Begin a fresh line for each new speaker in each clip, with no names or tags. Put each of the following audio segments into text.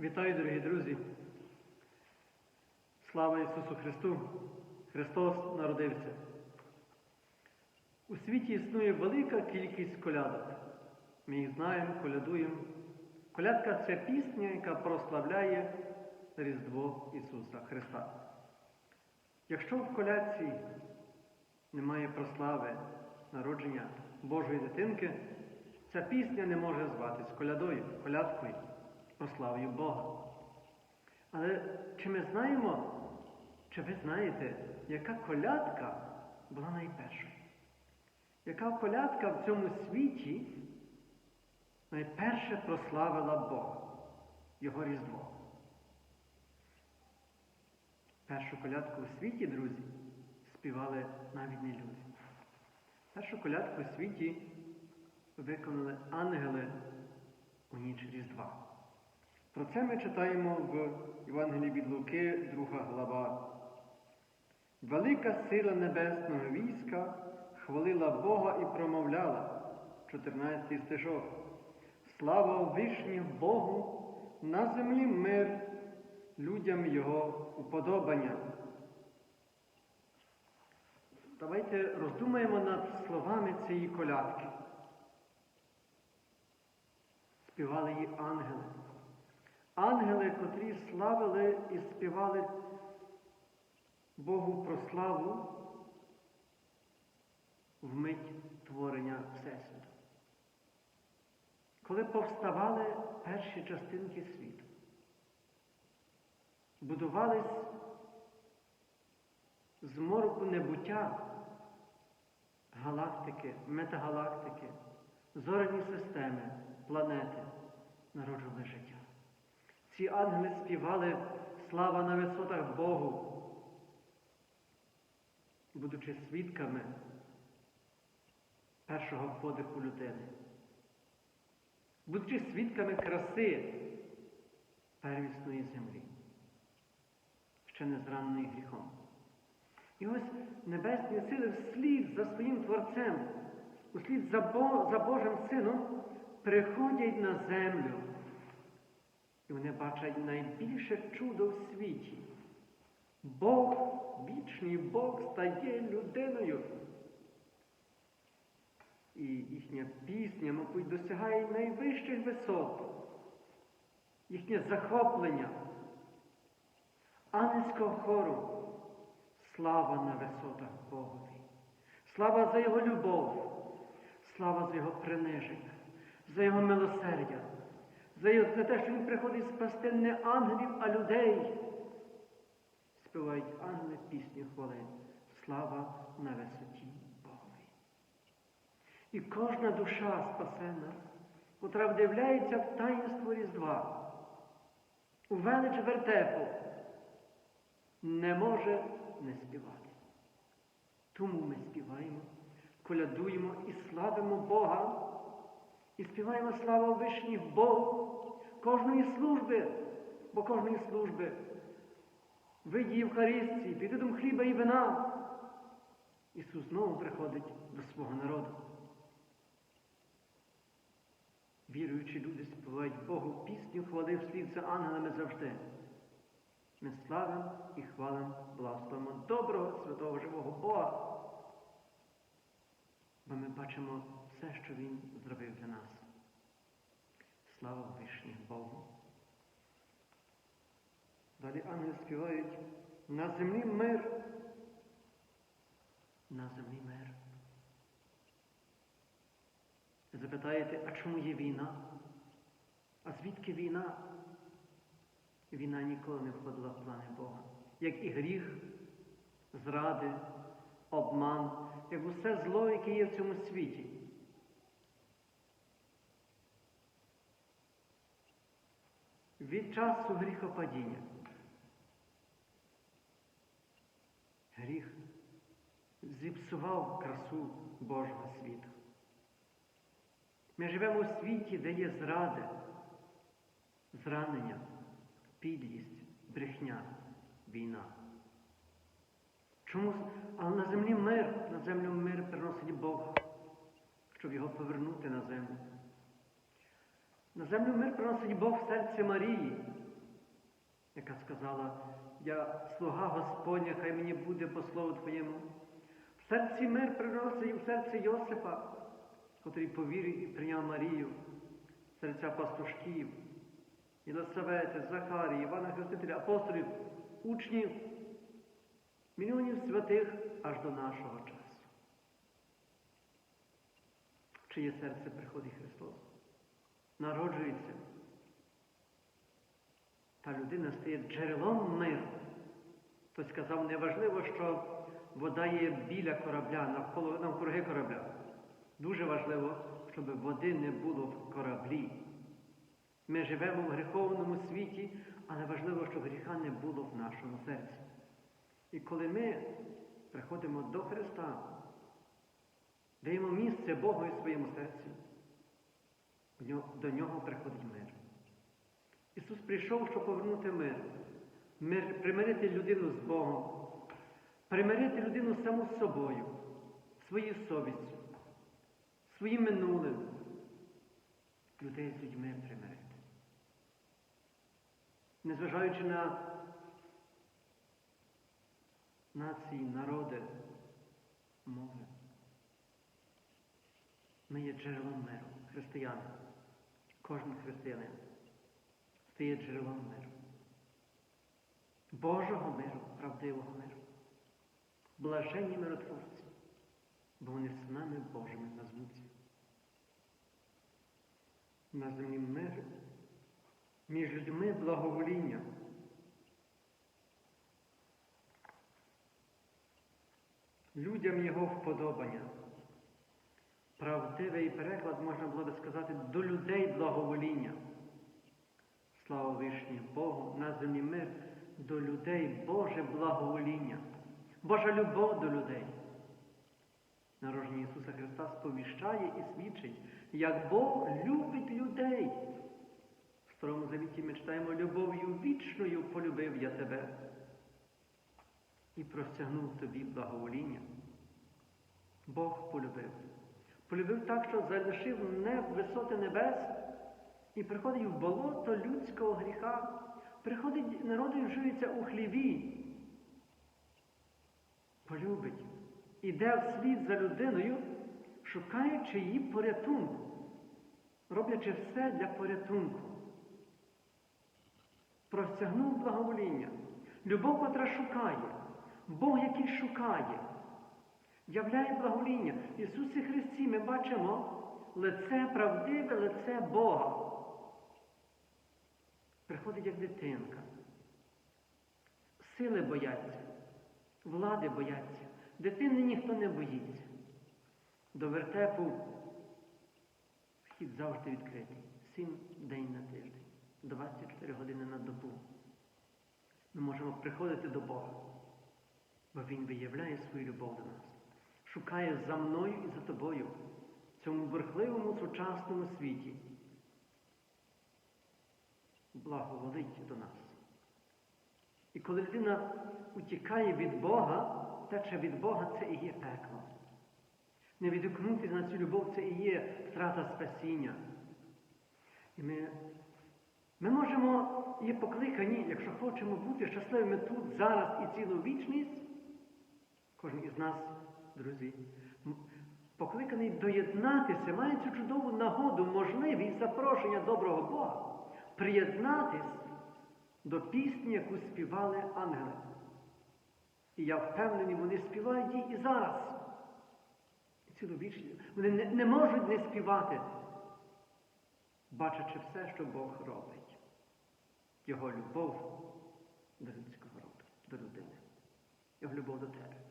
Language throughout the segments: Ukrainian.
Вітаю, дорогі друзі! Слава Ісусу Христу! Христос народився! У світі існує велика кількість колядок. Ми їх знаємо, колядуємо. Колядка це пісня, яка прославляє Різдво Ісуса Христа. Якщо в колядці немає прослави народження Божої дитинки, ця пісня не може зватись колядою, колядкою, прославою Бога. Але чи ми знаємо, чи ви знаєте, яка колядка була найпершою? Яка колядка в цьому світі найперше прославила Бога, Його Різдво? Першу колядку у світі, друзі, співали навіть не люди. Першу колядку у світі виконали ангели у ніч Різдва. Про це ми читаємо в Євангелії від Луки, 2 глава. Велика сила небесного війська хвалила Бога і промовляла, 14 стишок. Слава вишніх Богу, на землі мир, людям Його уподобання. Давайте роздумаємо над словами цієї колядки. Співали її ангели. Ангели, котрі славили і співали Богу про славу в мить творення Всесвіту. Коли повставали перші частинки світу, будувались з морку небуття галактики, метагалактики, зоряні системи, планети народжували життя. Ці ангели співали слава на висотах Богу, будучи свідками першого подиху людини, будучи свідками краси первісної землі, ще не зраненої гріхом. І ось небесні сили вслід за своїм Творцем, услід за, Бо, за Божим Сином, приходять на землю. І вони бачать найбільше чудо в світі. Бог, вічний Бог стає людиною. І їхня пісня, мабуть, досягає найвищих висот, їхнє захоплення, ангельського хору. Слава на висотах Богові. Слава за Його любов, слава за Його приниження, за Його милосердя, за, те, що Він приходить спасти не ангелів, а людей. Співають ангели пісні хвали. Слава на висоті Богові. І кожна душа спасена, котра вдивляється в таїнство Різдва, у велич вертепу, не може не співати. Тому ми співаємо, колядуємо і славимо Бога, і співаємо славу вишніх Богу кожної служби, бо кожної служби виді Євхаристії, під видом хліба і вина. Ісус знову приходить до свого народу. Віруючі люди співають Богу пісню хвали вслід за ангелами завжди. Ми славимо і хвалимо, благословимо доброго, святого, живого Бога. Бо ми бачимо все, що Він зробив для нас. Слава вишніх Богу. Далі ангели співають на землі мир. На землі мир. Запитаєте, а чому є війна? А звідки війна? Війна ніколи не входила в плани Бога. Як і гріх, зради, обман, як усе зло, яке є в цьому світі. Від часу гріхопадіння. Гріх зіпсував красу Божого світу. Ми живемо у світі, де є зради, зранення підлість, брехня, війна. Чому? Але на землі мир, на землю мир приносить Бог, щоб його повернути на землю. На землю мир приносить Бог в серці Марії, яка сказала, я слуга Господня, хай мені буде по слову Твоєму. В серці мир приносить і в серці Йосипа, котрий повірив і прийняв Марію, серця пастушків, Єлисавети, Захарії, Івана Хрестителя, апостолів, учнів, мільйонів святих аж до нашого часу. В чиє серце приходить Христос, народжується. Та людина стає джерелом миру. Хтось сказав, неважливо, що вода є біля корабля, навколо навкруги корабля. Дуже важливо, щоб води не було в кораблі. Ми живемо в гріховному світі, але важливо, щоб гріха не було в нашому серці. І коли ми приходимо до Христа, даємо місце Богу і своєму серці, до нього приходить мир. Ісус прийшов, щоб повернути мир, мир примирити людину з Богом, примирити людину саму з собою, своєю совістю, своїм минулим, людей з людьми примирити. Незважаючи на нації, народи, мови, ми є джерелом миру, християни, кожен християнин стає джерелом миру. Божого миру, правдивого миру. Блаженні миротворці, бо вони синами Божими назвуться. На землі мир, між людьми благовоління. Людям його вподобання. Правдивий переклад можна було би сказати до людей благовоління. Слава вишні Богу, на землі мир до людей Боже благовоління, Божа любов до людей. Народження Ісуса Христа сповіщає і свідчить, як Бог любить людей. В Старому Завіті ми читаємо любов'ю вічною полюбив я тебе і простягнув тобі благовоління. Бог полюбив. Полюбив так, що залишив не висоти небес. І приходить в болото людського гріха, приходить народ і живиться у хліві. Полюбить. Іде вслід за людиною, шукаючи її порятунку, роблячи все для порятунку. Простягнув благовоління. Любов, котра шукає, Бог, який шукає, являє благовоління. В Ісусі Христі ми бачимо лице правдиве, лице Бога приходить як дитинка. Сили бояться, влади бояться, дитини ніхто не боїться. До вертепу вхід завжди відкритий. Сім день на тиждень, 24 години на добу. Ми можемо приходити до Бога, бо Він виявляє свою любов до нас, шукає за мною і за тобою в цьому бурхливому сучасному світі благоволить до нас. І коли людина утікає від Бога, тече від Бога, це і є пекло. Не відгукнутися на цю любов це і є втрата спасіння. І ми ми можемо є покликані, якщо хочемо бути щасливими тут, зараз і цілу вічність, кожен із нас, друзі, покликаний доєднатися, має цю чудову нагоду, можливість запрошення доброго Бога приєднатись до пісні, яку співали ангели. І я впевнений, вони співають її і зараз. Ціловічні. Вони не, не можуть не співати, бачачи все, що Бог робить. Його любов до людського роду, до людини. Його любов до тебе.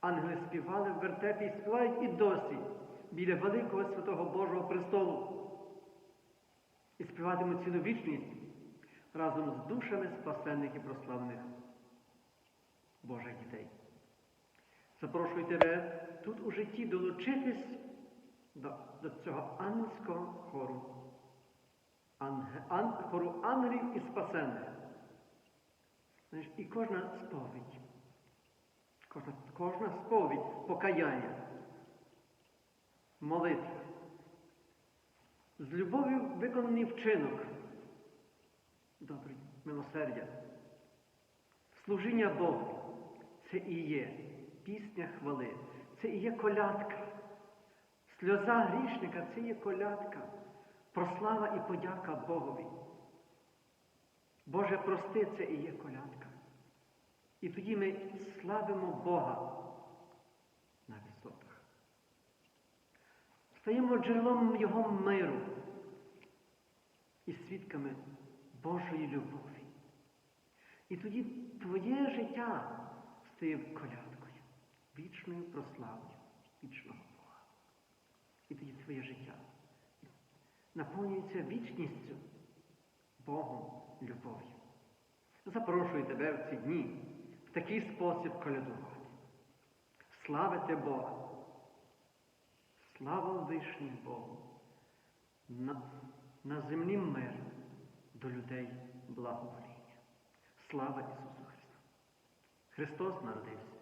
Ангели співали в вертепі і співають і досі біля великого святого Божого престолу і співатимуть цілу вічність разом з душами спасенних і прославних Божих дітей. Запрошую тебе тут у житті долучитись до, до цього ангельського хору, Анге, ан, хору ангелів і спасенних. І кожна сповідь, кожна сповідь покаяння, молитва з любов'ю виконаний вчинок. Добрий, милосердя. Служіння Богу це і є пісня хвали, це і є колядка. Сльоза грішника це є колядка. Прослава і подяка Богові. Боже, прости, це і є колядка. І тоді ми славимо Бога на висотах. Стаємо джерелом Його миру і свідками Божої любові. І тоді твоє життя стає колядкою, вічною прославою вічного Бога. І тоді твоє життя наповнюється вічністю Богом любов'ю. Запрошую тебе в ці дні в такий спосіб колядувати. Славити Бога. Слава вишній Богу. На, на землі мир до людей благовоління. Слава Ісусу Христу! Христос народився.